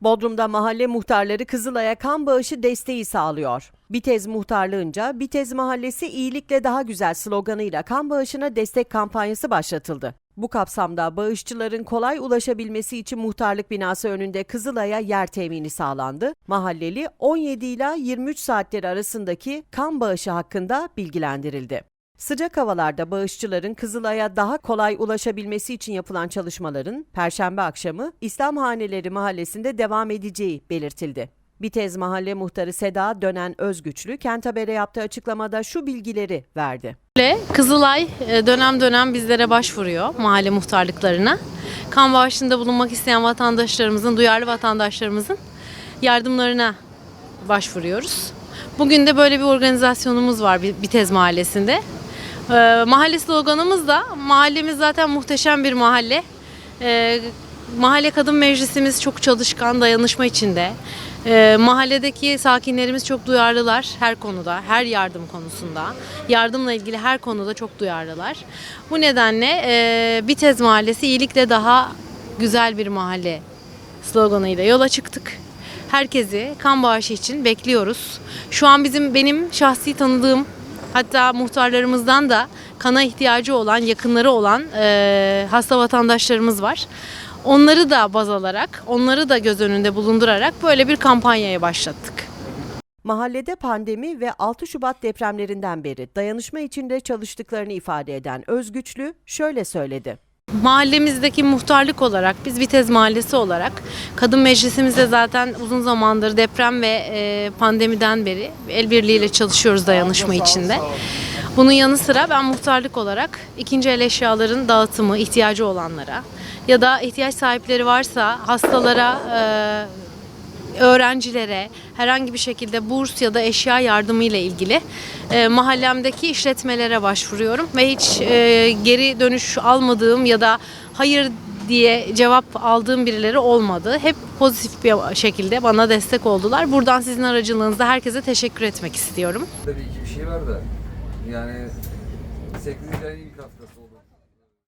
Bodrum'da mahalle muhtarları Kızılay'a kan bağışı desteği sağlıyor. Bitez muhtarlığınca Bitez Mahallesi iyilikle daha güzel sloganıyla kan bağışına destek kampanyası başlatıldı. Bu kapsamda bağışçıların kolay ulaşabilmesi için muhtarlık binası önünde Kızılay'a yer temini sağlandı. Mahalleli 17 ila 23 saatleri arasındaki kan bağışı hakkında bilgilendirildi. Sıcak havalarda bağışçıların Kızılay'a daha kolay ulaşabilmesi için yapılan çalışmaların Perşembe akşamı İslam Haneleri Mahallesi'nde devam edeceği belirtildi. Bitez Mahalle Muhtarı Seda Dönen Özgüçlü Kent Haber'e yaptığı açıklamada şu bilgileri verdi. Kızılay e, dönem dönem bizlere başvuruyor mahalle muhtarlıklarına. Kan bağışında bulunmak isteyen vatandaşlarımızın, duyarlı vatandaşlarımızın yardımlarına başvuruyoruz. Bugün de böyle bir organizasyonumuz var Bi- Bitez Mahallesi'nde. E, Mahalle sloganımız da mahallemiz zaten muhteşem bir mahalle. E, Mahalle Kadın Meclisimiz çok çalışkan, dayanışma içinde. E, mahalledeki sakinlerimiz çok duyarlılar her konuda, her yardım konusunda. Yardımla ilgili her konuda çok duyarlılar. Bu nedenle e, Bitez Mahallesi iyilikle daha güzel bir mahalle sloganıyla yola çıktık. Herkesi kan bağışı için bekliyoruz. Şu an bizim benim şahsi tanıdığım hatta muhtarlarımızdan da kana ihtiyacı olan, yakınları olan e, hasta vatandaşlarımız var. Onları da baz alarak, onları da göz önünde bulundurarak böyle bir kampanyaya başlattık. Mahallede pandemi ve 6 Şubat depremlerinden beri dayanışma içinde çalıştıklarını ifade eden Özgüçlü şöyle söyledi. Mahallemizdeki muhtarlık olarak, biz Vitez Mahallesi olarak kadın meclisimizde zaten uzun zamandır deprem ve e, pandemiden beri el birliğiyle çalışıyoruz dayanışma içinde. Bunun yanı sıra ben muhtarlık olarak ikinci el eşyaların dağıtımı ihtiyacı olanlara ya da ihtiyaç sahipleri varsa hastalara e, öğrencilere herhangi bir şekilde burs ya da eşya yardımı ile ilgili e, mahallemdeki işletmelere başvuruyorum ve hiç e, geri dönüş almadığım ya da hayır diye cevap aldığım birileri olmadı. Hep pozitif bir şekilde bana destek oldular. Buradan sizin aracılığınızda herkese teşekkür etmek istiyorum. Tabii iki bir şey var da yani 8. ayın ilk haftası